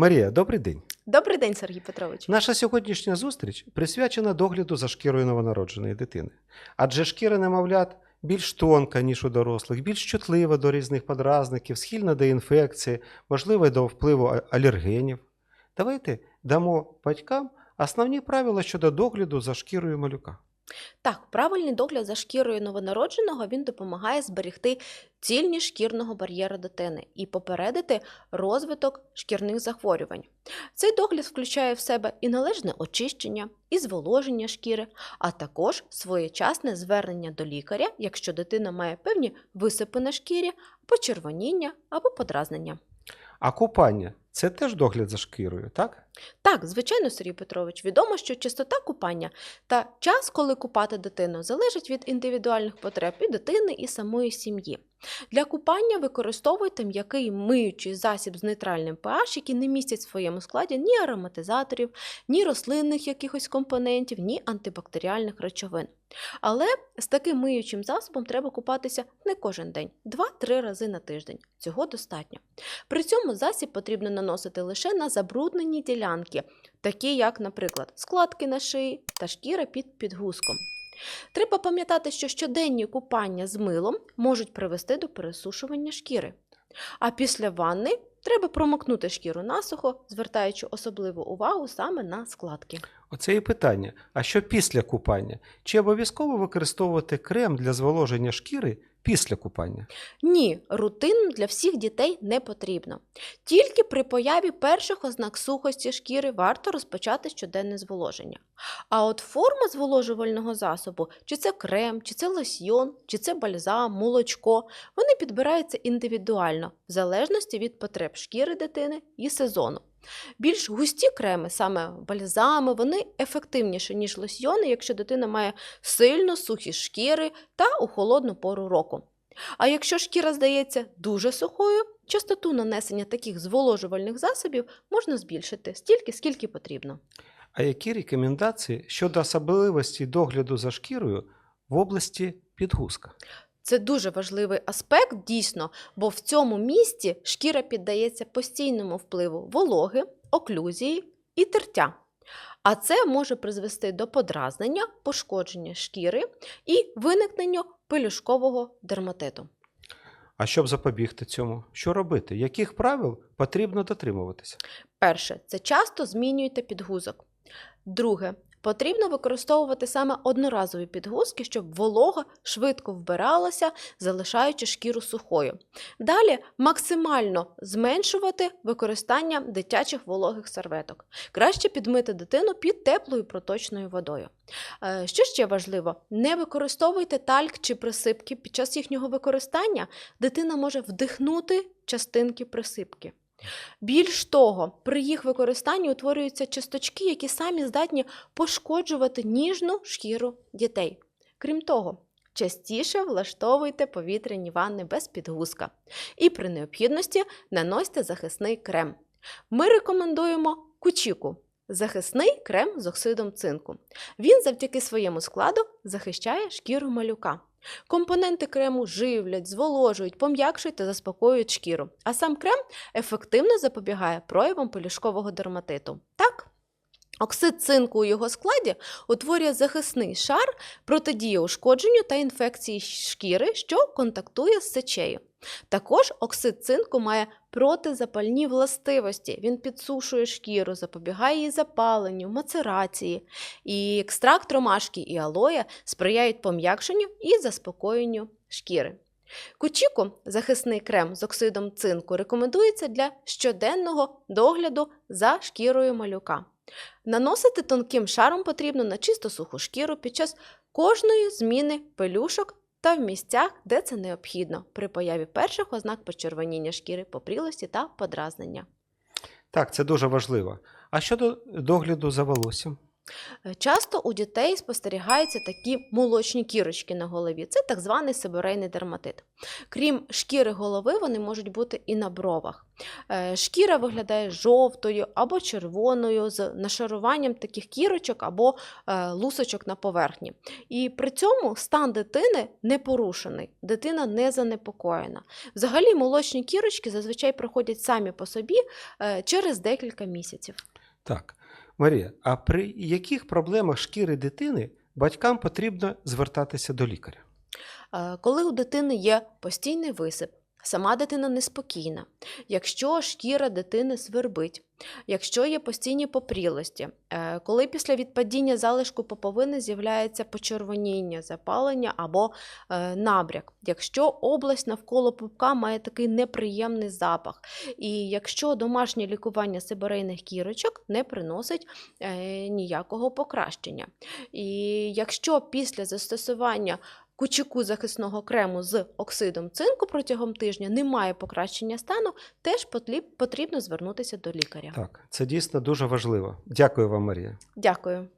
Марія, добрий день. Добрий день, Сергій Петрович. Наша сьогоднішня зустріч присвячена догляду за шкірою новонародженої дитини. Адже шкіра немовлят більш тонка, ніж у дорослих, більш чутлива до різних подразників, схильна до інфекції, можливо, й до впливу алергенів. Давайте дамо батькам основні правила щодо догляду за шкірою малюка. Так, правильний догляд за шкірою новонародженого він допомагає зберегти цільність шкірного бар'єра дитини і попередити розвиток шкірних захворювань. Цей догляд включає в себе і належне очищення, і зволоження шкіри, а також своєчасне звернення до лікаря, якщо дитина має певні висипи на шкірі, почервоніння або подразнення. А купання це теж догляд за шкірою, так? Так, звичайно, Сергій Петрович, відомо, що частота купання та час, коли купати дитину, залежить від індивідуальних потреб і дитини, і самої сім'ї. Для купання використовуйте м'який миючий засіб з нейтральним pH, який не містять в своєму складі ні ароматизаторів, ні рослинних якихось компонентів, ні антибактеріальних речовин. Але з таким миючим засобом треба купатися не кожен день, 2-3 рази на тиждень. Цього достатньо. При цьому засіб потрібно наносити лише на забруднені ділянки, такі як, наприклад, складки на шиї та шкіра під підгузком. Треба пам'ятати, що щоденні купання з милом можуть привести до пересушування шкіри. А після ванни треба промокнути шкіру насухо, звертаючи особливу увагу саме на складки. Оце і питання. А що після купання? Чи обов'язково використовувати крем для зволоження шкіри після купання? Ні, рутин для всіх дітей не потрібно. Тільки при появі перших ознак сухості шкіри варто розпочати щоденне зволоження. А от форма зволожувального засобу, чи це крем, чи це лосьйон, чи це бальзам, молочко, вони підбираються індивідуально, в залежності від потреб шкіри дитини і сезону. Більш густі креми, саме бальзами, вони ефективніші, ніж лосьйони, якщо дитина має сильно сухі шкіри та у холодну пору року. А якщо шкіра здається дуже сухою, частоту нанесення таких зволожувальних засобів можна збільшити стільки, скільки потрібно. А які рекомендації щодо особливості догляду за шкірою в області підгузка? Це дуже важливий аспект, дійсно, бо в цьому місці шкіра піддається постійному впливу вологи, оклюзії і тертя. А це може призвести до подразнення, пошкодження шкіри і виникнення пелюшкового дерматиту. А щоб запобігти цьому, що робити? Яких правил потрібно дотримуватися? Перше, це часто змінюйте підгузок. Друге, потрібно використовувати саме одноразові підгузки, щоб волога швидко вбиралася, залишаючи шкіру сухою. Далі максимально зменшувати використання дитячих вологих серветок. Краще підмити дитину під теплою проточною водою. Е, Що ще важливо, не використовуйте тальк чи присипки. Під час їхнього використання дитина може вдихнути частинки присипки. Більш того, при їх використанні утворюються часточки, які самі здатні пошкоджувати ніжну шкіру дітей. Крім того, частіше влаштовуйте повітряні ванни без підгузка і при необхідності наносьте захисний крем. Ми рекомендуємо кучіку захисний крем з оксидом цинку. Він завдяки своєму складу захищає шкіру малюка. Компоненти крему живлять, зволожують, пом'якшують та заспокоюють шкіру. А сам крем ефективно запобігає проявам пелюшкового дерматиту. Так? Оксид цинку у його складі утворює захисний шар, протидіє ушкодженню та інфекції шкіри, що контактує з сечею. Також оксид цинку має протизапальні властивості. Він підсушує шкіру, запобігає її запаленню, мацерації. І екстракт ромашки і алоя сприяють пом'якшенню і заспокоєнню шкіри. Кучіку, захисний крем з оксидом цинку, рекомендується для щоденного догляду за шкірою малюка. Наносити тонким шаром потрібно на чисто суху шкіру під час кожної зміни пелюшок та в місцях, де це необхідно, при появі перших ознак почервоніння шкіри, попрілості та подразнення. Так, це дуже важливо. А щодо догляду за волоссям? Е, Часто у дітей спостерігаються такі молочні кірочки на голові. Це так званий сибирейний дерматит. Крім шкіри голови, вони можуть бути і на бровах. Е, Шкіра виглядає жовтою або червоною з нашаруванням таких кірочок або е, лусочок на поверхні. І при цьому стан дитини не порушений, дитина не занепокоєна. Взагалі, молочні кірочки зазвичай проходять самі по собі через декілька місяців. Так. Марія, а при яких проблемах шкіри дитини батькам потрібно звертатися до лікаря? Е, Коли у дитини є постійний висип, сама дитина неспокійна, якщо шкіра дитини свербить, якщо є постійні попрілості, е, коли після відпадіння залишку поповини з'являється почервоніння, запалення або е, набряк, якщо область навколо пупка має такий неприємний запах, і якщо домашнє лікування сибирейних кірочок не приносить е, ніякого покращення. І якщо після застосування кучуку захисного крему з оксидом цинку протягом тижня немає покращення стану, теж потрібно звернутися до лікаря. Так, це дійсно дуже важливо. Дякую вам, Марія. Дякую.